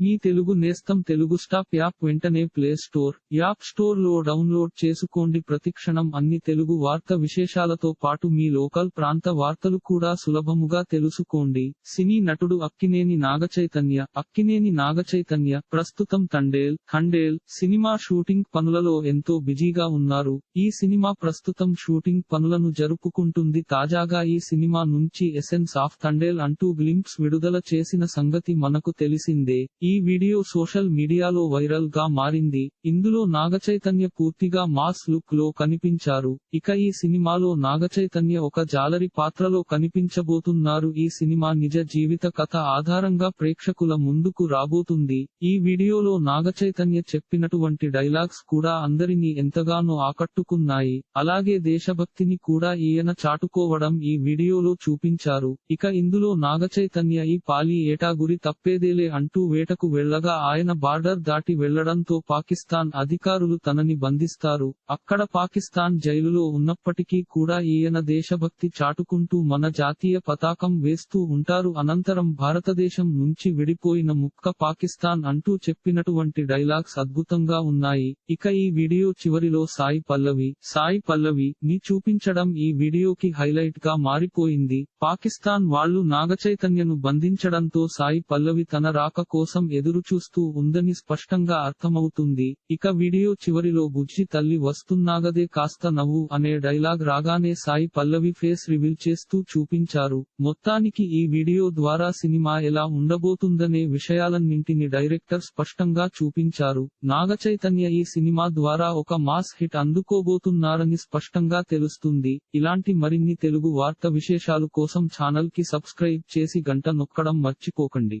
మీ తెలుగు నేస్తం Telugu stop app వెంటనే play store app స్టోర్లో డౌన్లోడ్ చేసుకోండి. ప్రతిక్షణం అన్ని తెలుగు వార్త విశేషాలతో పాటు మీ లోకల్ ప్రాంత వార్తలు కూడా సులభముగా తెలుసుకోండి. సినీ నటుడు అక్కినేని నాగచైతన్య అక్కినేని నాగచైతన్య ప్రస్తుతం తండేల్ ఖండేల్ సినిమా షూటింగ్ పనులలో ఎంతో బిజీగా ఉన్నారు. ఈ సినిమా ప్రస్తుతం షూటింగ్ పనులను జరుపుకుంటుంది. తాజాగా ఈ సినిమా నుంచి ఎసెన్స్ ఆఫ్ తండేల్ అంటూ గ్లింప్స్ విడుదల చేసిన సంగతి మనకు తెలిసిందే. ఈ ఈ వీడియో సోషల్ మీడియాలో వైరల్గా మారింది. ఇందులో నాగచైతన్య పూర్తిగా మాస్ లుక్లో కనిపించారు. ఇక ఈ సినిమాలో నాగచైతన్య ఒక జాలరి పాత్రలో కనిపించబోతున్నారు. ఈ సినిమా నిజ జీవిత కథ ఆధారంగా ప్రేక్షకుల ముందుకు రాబోతుంది. ఈ వీడియోలో నాగచైతన్య చెప్పినటువంటి డైలాగ్స్ కూడా అందరినీ ఎంతగానో ఆకట్టుకున్నాయి. అలాగే దేశభక్తిని కూడా ఈయన చాటుకోవడం ఈ వీడియోలో చూపించారు. ఇక ఇందులో నాగచైతన్య ఈ పాలి ఏటా గురి తప్పేదేలే అంటూ వేటకు వెళ్ళగా ఆయన బార్డర్ దాటి వెళ్ళడంతో పాకిస్తాన్ అధికారులు తనని బంధిస్తారు. అక్కడ పాకిస్తాన్ జైలులో ఉన్నప్పటికీ కూడా ఈయన దేశభక్తి చాటుకుంటూ మన జాతీయ పతాకం వేస్తూ ఉంటారు. అనంతరం భారతదేశం నుంచి విడిపోయిన ముక్క పాకిస్తాన్ అంటూ చెప్పినటువంటి డైలాగ్స్ అద్భుతంగా ఉన్నాయి. ఇక ఈ వీడియో చివరిలో సాయి పల్లవి సాయి పల్లవి ని చూపించడం ఈ వీడియోకి హైలైట్గా మారిపోయింది. పాకిస్తాన్ వాళ్ళు నాగచైతన్యను బంధించడంతో సాయి పల్లవి తన రాక కోసం కోసం ఎదురుచూస్తూ ఉందని స్పష్టంగా అర్థమవుతుంది. ఇక వీడియో చివరిలో బుజ్జి తల్లి వస్తున్నాగదే కాస్త నవ్వు అనే డైలాగ్ రాగానే సాయి పల్లవి ఫేస్ రివీల్ చేస్తూ చూపించారు. మొత్తానికి ఈ వీడియో ద్వారా సినిమా ఎలా ఉండబోతుందనే విషయాలన్నింటిని డైరెక్టర్ స్పష్టంగా చూపించారు. నాగచైతన్య ఈ సినిమా ద్వారా ఒక మాస్ హిట్ అందుకోబోతున్నారని స్పష్టంగా తెలుస్తుంది. ఇలాంటి మరిన్ని తెలుగు వార్త విశేషాలు కోసం ఛానల్కి సబ్స్క్రైబ్ చేసి గంట నొక్కడం మర్చిపోకండి.